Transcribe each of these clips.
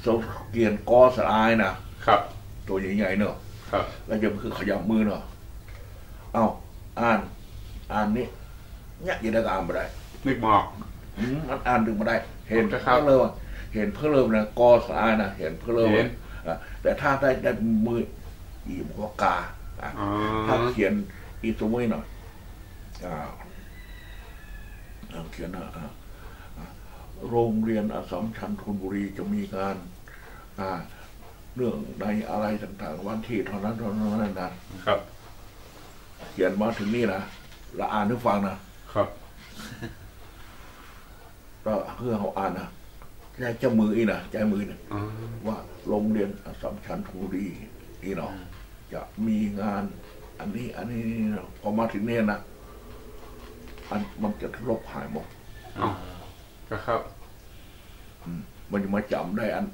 โซเกียนกอสลายนะครับ ตัวใหญ่ๆเนอะครับ แล้วจะคือขยับมือเนอะเอ้าอ่าน อ่านนี่เนี่ยอยังได้ก็อ่านไม่ได้นึกหมอกอืมมันอ่านถึงมาได้ เห็นครัเพิ่บมเลยว่าเห็นเพิ่มเลยนะกอสลายนะเห็นเพิ่มเลยเห็นอะแต่ถ้าได้ได้มืออีมก็กาอะอ๋อถ้าเขียนอีตัวมือหน่อยอ่าเอาเขียนนะอ่าอ่า โรงเรียนอสสัมชัญธนบุรีจะมีการอ่าเรื่องในอะไรต่างๆ วันที่เท่านั้นเท่านั้นนั้นนะครับ เขียนมาถึงนี่นะเราอ่านให้ฟังนะครับก็เพื่อเขาอ่านนะใจเจ้ามืออีนะใจมือนะอ๋อว่าโรงเรียนอสสัมชัญธนบุรีอีเนาะจะมีงาน อันนี้ อันนี้นะพอมาถึงเนี่ยนะอันมันจะลบหายหมดอ๋อก็ ครับ มันจะมาจำได้อัน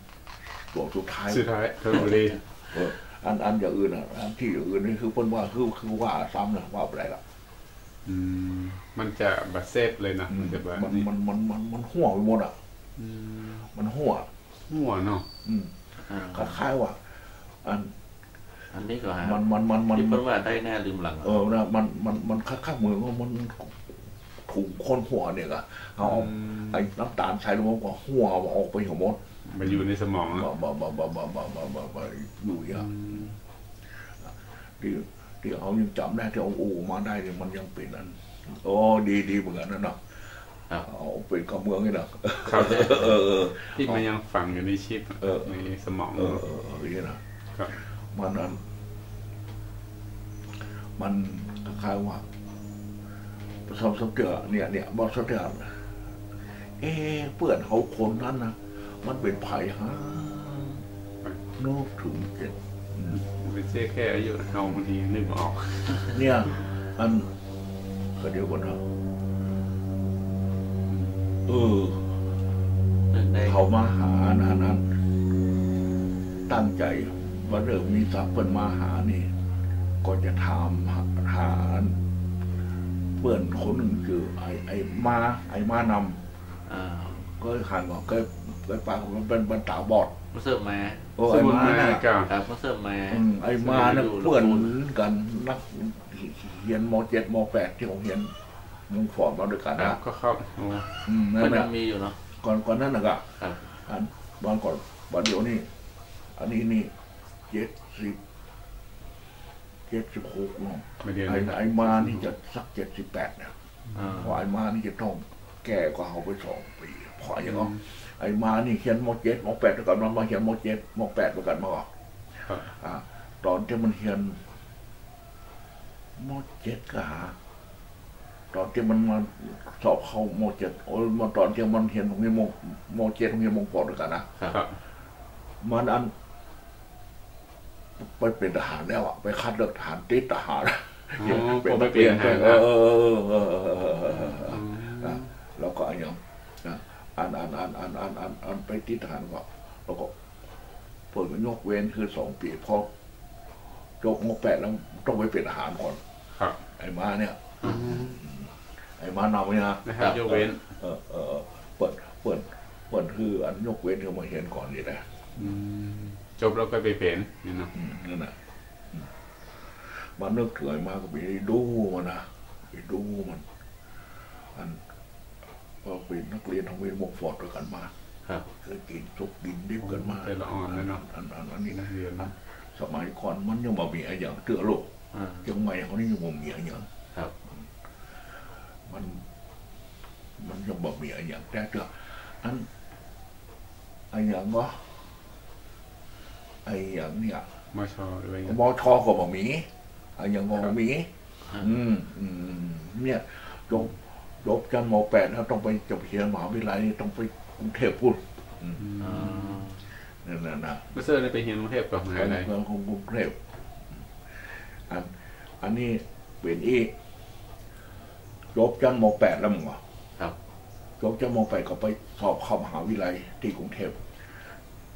ตัวสุดท้ายสุดท้ายธนบุรีเอออันอันอย่างอื่นอะอันที่อย่างอื่นนี่คือเพิ่นว่าคือคือว่าซ้ำนะว่าอะไรล่ะอืมมันจะบัดเซฟเลยนะมันจะแบบมันนี้มันมันมันมันห่วไปหมดอะอืมมันห่วหัวเนาะอืมอ่าคล้ายๆว่า อัน อันนี้ก็ฮะมันมันมันมันที่เพิ่นว่าได้แน่ลืมหลัง เออนะมันมันมันคล้ายๆเหมือนว่ามัน ถูกคนหัวเนี่ยก็เอาเอาอืมไอ้น้ำตาลใส่ลงมาก็หัวเอาออกไปหัวหมดมาอยู่ในสมองบ่เนาะบ่บ่บ่บ่บ่บ่บ่บ่อยู่อย่างอืมที่ที่เขายังจำได้ที่เอาอูมาได้เนี่ยมันยังเป็นอันโอ้ดีดีเหมือนกันนะเนาะครับเอาเป็นกับเมืองนี่เนาะครับเออเออที่มันยังฝังอยู่ในชิปเออในสมองเออเออเออนี่นะครับมันอันมันคล้ายๆว่าประ สบสมเจอเนี่ยเนี่ยบอกสมเจอเอ๊ะเพื่อนเขาคนนั้นนะมันเป็นไผ่ฮะนอกถึงเจ็ดเป็นเสื้อแค่อายุเราบางทีนึกไม่ออก เนี่ยอันก็เดี๋ยวก่อนนะเออได้เขามาหานะนั้นตั้งใจว่าเริ่มมีทรัพย์เปินมาหานี่ ก็จะถามหาหา เพื่อนคนหนึ่งคือไอ้ไอ้มาไอ้มานอ่าำก็หันว่าก็ไปปากมันเป็นบรรตาบอดมาเสิร์ฟมาโอ้สไอ้มุนมาไพรน่ะกับครับมาเสิร์ฟมาอืมไอ้มาเนี่ยดูเพื่อนดูกันนักเรียนมเจ็ดมแปดที่ผมเรียนมุงฟอร์ดมาด้วยกันครันะบก็เข้าโอ้อืมนั่มันนยันะงมีอยู่เนาะก่อนก่อนนั้นนะก็ครับอันบางก่อนวันเดียวนี่อันนี้นี่เจ็ดสิบ เจ็ดสิบหกเนาะมาเดียวไอ้นี้ไอ้มานี่จะสักเจ็ดสิบแปดเนี่ยอ่าเพราะไอ้มานี่จะต้องแก่กว่าเขาไปสองปีเพราะอย่างนั้นไอ้มานี่เขียนมเจ็ดมแปดแล้วกันมันมาเขียนมเจ็ดมแปดแล้วกันมาก่อนครับอ่าตอนที่มันเขียนมเจ็ดก็หาตอนที่มันมาสอบเข้ามเจ็ดโอ้ยมาตอนที่มันเขียนตรงนี้มมเจ็ดตรงนี้มงปอดด้วยกันนะครับมันอัน ไปเป็นทหารแล้วอะไปคัดเลือกทหารติดทหารอ๋อพอไปเปลี่ยนทหารเอแล้วอเออเออเออเออเออเออเอออืมนะแล้วก็อันยังนะอันอันอันอันอันอันอันไปติดทหารก็แล้วก็เปิดยกเว้นคือสองปีพอจบงกแปดแล้วต้องไปเป็นทหารก่อนครับ ไอ้มาเนี่ยอืมไอ้มานำเนี่ยนะนะครับยกเว้น เออเออเปิดเปิดเปิดคืออันยกเว้นที่มาเห็นก่อนนี่แหละอืม จบแล้วก็ไปเปลี่ยนนี่เนาะอืมนั่นน่ะอืมมันนึกถึงไอ้มาก็ไปดูมันนะไปดูมันอันก็เป็นนักเรียนทางเวทมงฟอร์ดด้วยกันมาครับเคยกินซุปกินดิบกันมาแต่ละอ่อนเลยเนาะอันอันอันนี้นันะกเรียนเนาะสมัยก่อนมันยังมามีอะไรอย่างเตือโลกอ่ายังไม่เขานี่ยังบ่มีอะไรอย่างครับ มัน มันยังบ่มีอะไรอย่างแต่เตืออันไอ้อย่างก็ ไอ้อย่างเนี่ยมาชอหรือว่าไงมอชอก็บ่มีไอ้อย่างก็บ่มีครับอืมอืมเนี่ยจบจบจันมแปดแล้วต้องไปจบเรียนมหาวิทยาลัยต้องไปกรุงเทพพูดอ่านั่นน่ะนะเมื่อเซอร์ได้ไปเรียนกรุงเทพกับมหาวิทยาลัยเมืองของกรุงเทพอันอันนี้เป็นอีกจบจันมแปดแล้วมึงวะครับจบจันมแปดก็ไปสอบเข้ามหาวิทยาลัยที่กรุงเทพ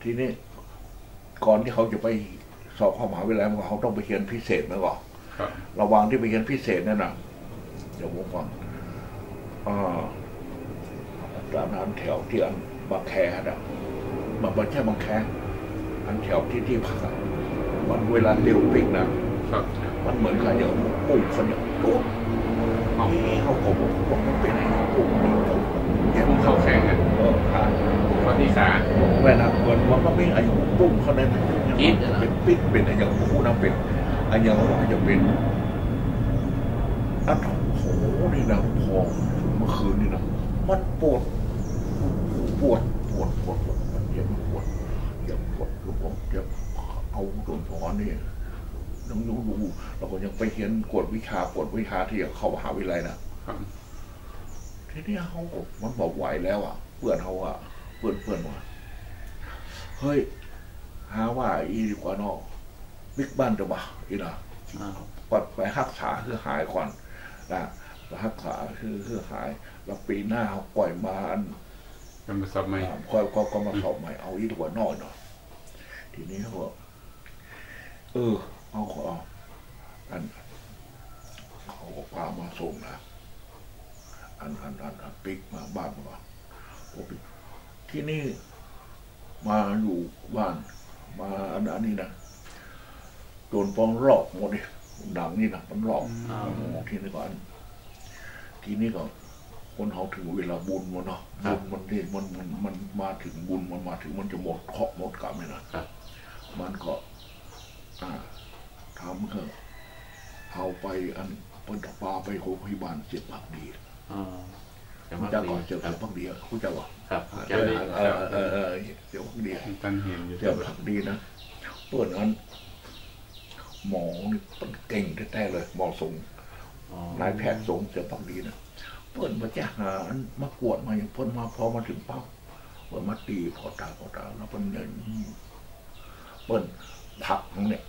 ทีนี้ ก่อนที่เขาจะไปสอบเข้ามหาวิทยาลัยมันก็เขาต้องไปเรียนพิเศษมาก่อนครับระหว่างที่ไปเรียนพิเศษนั่นนะเดี๋ยวผมฟังอ่าตอนนั้นแถวที่อันบางแคนะมันมันแค่บางแคอันแถวที่ที่พักอะมันเวลาเร็วปิกนะครับมันเหมือนกับอย่างปุ่มคนอย่างปุ๊บเอานี่เขาผมบอกมันเป็นไอ้ปุ่มนี่ผมแย่พุ่งเข้าแข็งอะเออ ขาดเข้าที่ขาเวลาเหมือนว่ามันไม่ไอ้ปุ่มเขาเนี่ยเป็นปิดเป็นอะไรอย่างคู่นะเป็นอะไรอย่างว่าจะเป็นอันโหนี่นะพอเมื่อคืนนี่นะมันปวดปวดปวดปวดปวดมันเจ็บปวดเจ็บปวดคือผมเจ็บเอาโดนพอนี่น้องดูดูเราก็ยังไปเรียนกวดวิชากวดวิชาที่เข้ามหาวิทยาลัยนะทีนี้เขามันบอกไหวแล้วอะ เพื่อนเขาอะ เพื่อนเพื่อนว่าเฮ้ย หาว่าอีดีกว่าเนอกบิ๊กบ้านจะบ่าอีนะอ่าปัดไปรักษาคือหายก่อนนะรักษาคือคือหาย แล้วปีหน้าเขาปล่อยมาอันจะมาสอบไหมอ่าก็ก็ก็มาสอบใหม่เอาอีดีกว่านอกเนาะทีนี้เขาบอกเออ เอาขอเอาอันเขาก็พามาส่งนะอันอันอันอันปิกมาบ้านมาโอ้ปิก ที่นี่ มาอยู่บ้าน มาอันอันนี้นะโดนป้องหลอกหมดเลยหนังนี่นะมันหลอกอ่าที่นี่ก่อนทีนี้ก็คนเขาถึงเวลาบุญมันเนาะครับุบญมันนี่มันมันมันมาถึงบุญมันมาถึงมันจะหมดเคราะห์หมดกรรมเลยนะครับมันก็อ่าทำก็เอาไปอันเปิ้นตะปาไปโรงพยาบาลเจ็บปากดีอ่าจะคุมาณเจ้าดีก่อนเจ็บครับปากดีคุณเจ้าก่อน ครับเอจะอดีเออเออเออเจ็บปากดีตันเห็นอยู่เจ็บปากดีนะเปิ้นอันหมอนี่เปิ้นเก่งแท้ๆเลยหมอสงอ๋อนายแพทย์สงเสียปักดีนะเพิ่นมาจะหาอันมากวดมาอย่างเพิ่นมาพอมาถึงปั๊บเพิ่นมาตีพอตาพอตาแล้วเพิ่นเดินเพิ่นผลักของเนี่ย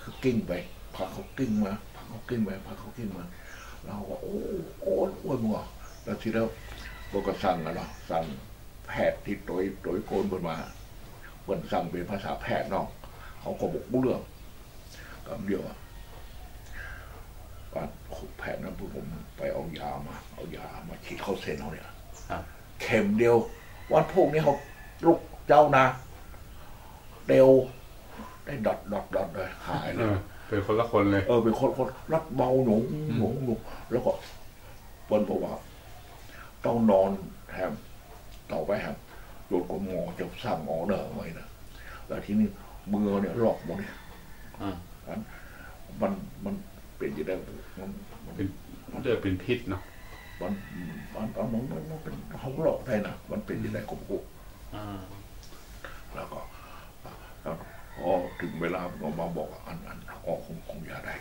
คือกิ้งไปผลักเขากิ้งมาผลักเขากิ้งไปผลักเขากิ้งมาเราก็โอ้โอ้โอ้ยมัวแล้วทีแล้วเราก็สั่งอะเนาะสั่ง แพทย์ที่โดยโดยโกนเพิ่นมาเพิ่นสั่งเป็นภาษาแพทย์เนาะเขาก็บอกรู้เรื่องกับเดียวอะว่าแผนนั้นผมไปเอายามา เอายามาฉีดเข้าเส้นเขาเนี่ยครับเข็มเดียว วันพวกนี้เขาลูกเจ้านะเดียวได้ดอดดอดดอดเลยหายเอเลยอเป็นคนละคนเลย เออเป็นคนคนรับเบาหนุ่งหนุ่งหนุ่งแล้วก็เปิ้นบอกว่าต้องนอนแฮมต่อ ไปแฮมโดนกหมอจะสั่งหมอเนอร์ไว้นะแล้วทีนี้มือเนี่ยหลอกหมดเนี่ยอ่ามันมันเป็นอยังไงมันมันเป็นเลือดเป็นพิษเนาะมันมันมันมันมันมันเป็นเขาหลอกได้นะมันเป็นยังไงก็ไม่รู้อ่าแล้วก็แล้วพอถึงเวลาออกมาบอกว่าอันอันออกคงคงยาได้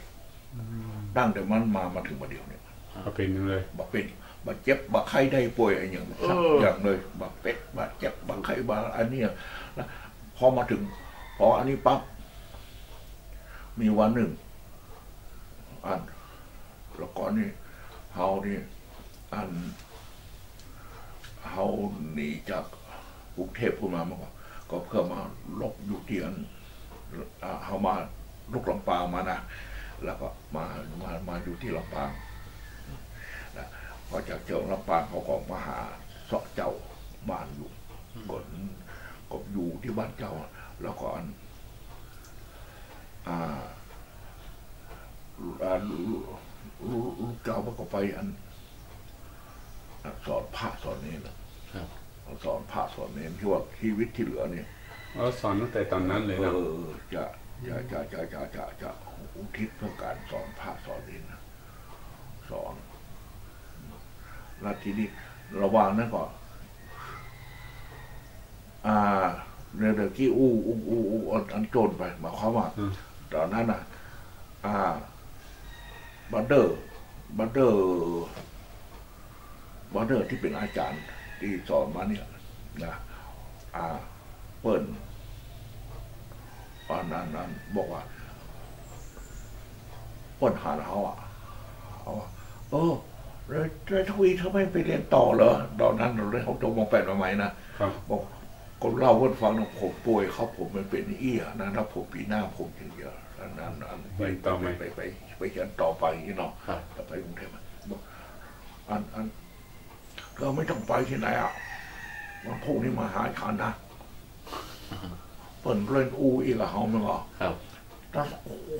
ตั้งแต่มันมามาถึงมาเดียวเนี่ยก็เป็นเลยบาเป็น บาเจ็บบาไข้ได้ป่วยอะไรอย่างสักเอออย่างเลยบาเป็ดบาเจ็บบาไข้บาอันเนี้ยแล้วพอมาถึงพออันนี้ปั๊บมีวันหนึ่งอันแล้วก็นี่เฮานี่อันเฮาหนีจากกรุงเทพพูดมาเมื่อก่อนก็เพื่อมาลบอยู่ที่อันอ่าเฮามาลุกลำปางมานะแล้วก็มามามาอยู่ที่ลำปาง นะพอจากเจอลำปางเขาก็มาหาเสาะเจ้าบ้านอยู่ก็ก็อยู่ที่บ้านเจ้า แล้วก็อันอ่าอ่าลูกลูกลูกเจ้ามันก็ไปอันอะสอนพระสอนเนรนะครับสอนพระสอนเนรที่ว่าชีวิตที่เหลือเนี่ยเราสอนตั้งแต่ตอนนั้นเลยเอนะอจะจะจะจะจะจะจะอุทิศเพื่อการสอนพระสอนเนรนะสอน แล้วทีนี้ระหว่างนั้นก็อ่าเดี๋ยวเดี๋ยวกี้อู้อู้อู้อู้อันอันโจรไปหมายความว่าอืมตอนนั้นน่ะอ่าบัตเดอร์บัตเดอร์บัตเดอร์ที่เป็นอาจารย์ที่สอนมาเนี่ยนะอ่าเปิ้ลอันนั้นนั้นบอกว่าเปิ้ลหาเขาอะเขาว่าเออ เลยเลยทวีเธอไม่ไปเรียนต่อเหรอตอนนั้นเราเลยเขาจงมองแปดมาใหม่นะครับบอกคนเล่าเพื่อนฟังนะผมป่วยเขาผมมันเป็นเอี้ยนะถ้าผมปีหน้าผมจะเยอะอันนั้นอันไปไปไปไปไปไปเขียนต่อไปนี่เนาะครับจะไปกรุงเทพอะบอกอันอันเราไม่ต้องไปที่ไหนอะวันพรุ่งนี้มาหาฉันนะเปิ่นเล่นอูอีกอะเฮามันก็ครับถ้า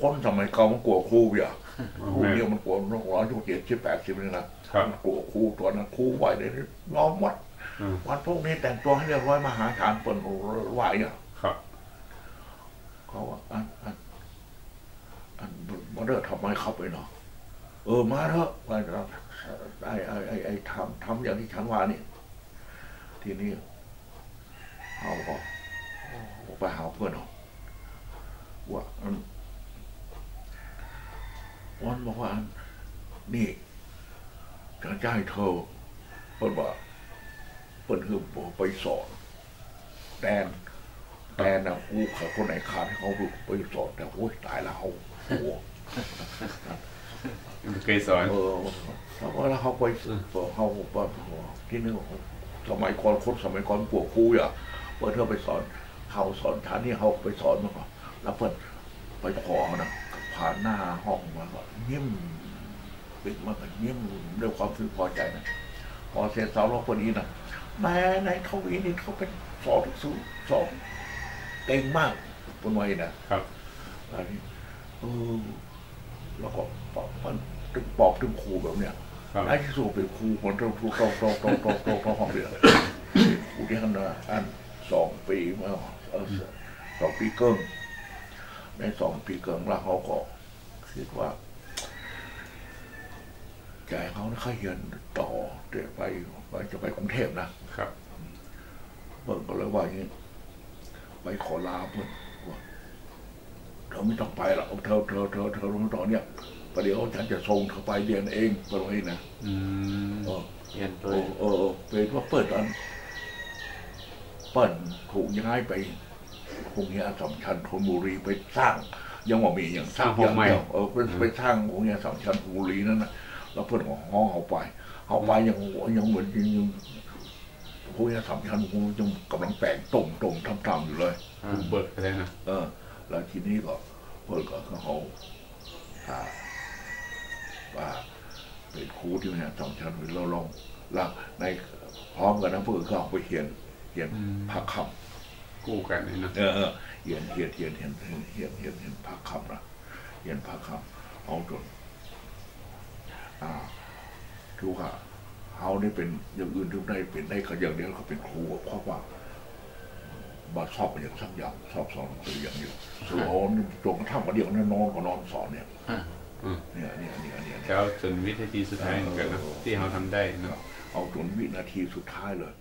คนสมัยเก่ามันกลัวครูอย่า ครูแม่นเดียวมันกลัวร้อยทุกเจ็ดสิบแปดสิบนี่นะครับมันกลัวครูตัวนั้นครูไหวเลยล้อมวัดอืมวันพวกนี้แต่งตัวให้เรียบร้อยมาหาฐานเปิ่นไหวอะครับเขาว่าอันอันอันมาเด้อทำไมเข้าไปเนาะเออมาเถอะไปเราไอ้ไอ้ไอ้ไอ้ทำทำอย่างที่ฉันว่านี่ ทีนี้เขาก็ไปหาเพื่อนเขาว่าอัน วันบอกว่าอันนี่จะจะให้เธอเปิดว่าเปิดคือไปสอนแดนแดนนะกูเขาคนไหนขาดให้เขาไปสอนแต่โอ้ยตายแล้วเขาโอ้โหเคยสอนเออแล้วก็แล้วเขาไปเขาไปที่นึงสมัยก่อนคนสมัยก่อนปวกครูอะเพื่อเธอไปสอนเขาสอนฐานนี่เขาไปสอนมาก่อนแล้วเพื่อนไปขอนะ ผ่านหน้าห้องมาก็เงียบปิดมาก็เงียบด้วยความพึงพอใจนะพอเสร็จสาวรบคนนี้นะนายนายเขาวีนี่เขาเป็นสอนสูสอนเก่งมากเป็นไว้นะครับอันนี้เออแล้วก็ปอกมันถึงปอกถึงครูแบบเนี้ยครับไอ้ที่สูบเป็นครูคนเราครูเราเราเราเราเราเราห้องเรียนครูที่ท่านนะอันสองปีเมื่อเออสองปีเกิง ในสองปีเกิงแล้วเขาก็คิดว่าใจเขาเนี่ยเขาเรียนต่อเดี๋ยวไปไปจะไปกรุงเทพนะครับเพิ่นก็เลยว่าอย่างนี้ไปขอลาเพิ่นว่าเธอไม่ต้องไปหรอกเธอเธอเธอเธอรู้ตอนเนี้ยประเดี๋ยวฉันจะส่งเธอไปเรียนเองเพิ่นว่าอย่างนี้นะอืมเออเรียนเอตัวอเออเป็นว่าเปิดอันเปิ้นถูกย้ายไป คงเนี้ยสำชัญธนบุรีไปสร้าง ยังว่ามีอย่างสร้างอย่างเดียวเออเป็นไปสร้างคงเนี้ยสำชัญธนบุรีนั่นนะแล้วเพื่อนของห้องเขาไปเขาไปยังยังเหมือนยังยังคงเนี้ยสำชัญคงยังกำลังแปลงต่งต่งทำตามอยู่เลยบุกเบิกอะไรนะเออ แล้วทีนี้ก็เพื่อนก็เขาอ่าว่าเป็นครูที่เนี่ยสองชั้นเราลองแล้วในพร้อมกันนะเพื่อนก็เอาไปเขียนเขียนพักค คู่กันนี่นะเออเออเหียนเหยียดเหียนเห็นเหยียดเหยียดเห็ยนพระคำนะเหียนพระคำเอาจนอ่าทุกข์อะเขานี่เป็นอย่างอื่นทุกได้เป็นได้ก็อย่างเดียวเขเป็นครูเพราะว่าบาชอบอย่างสักอย่างชอบสอนตัวอย่างเยุ่วสอนจนกระทั่งมาเดียวนั่นนอนก็นอนสอนเนี่ยเนี่ยเนี่ยเนี่ยเนี่ยแล้วจนวินาทีสุดท้ายเหมือนกันนะที่เขาทำได้นะเอาจนวินาทีสุดท้ายเลย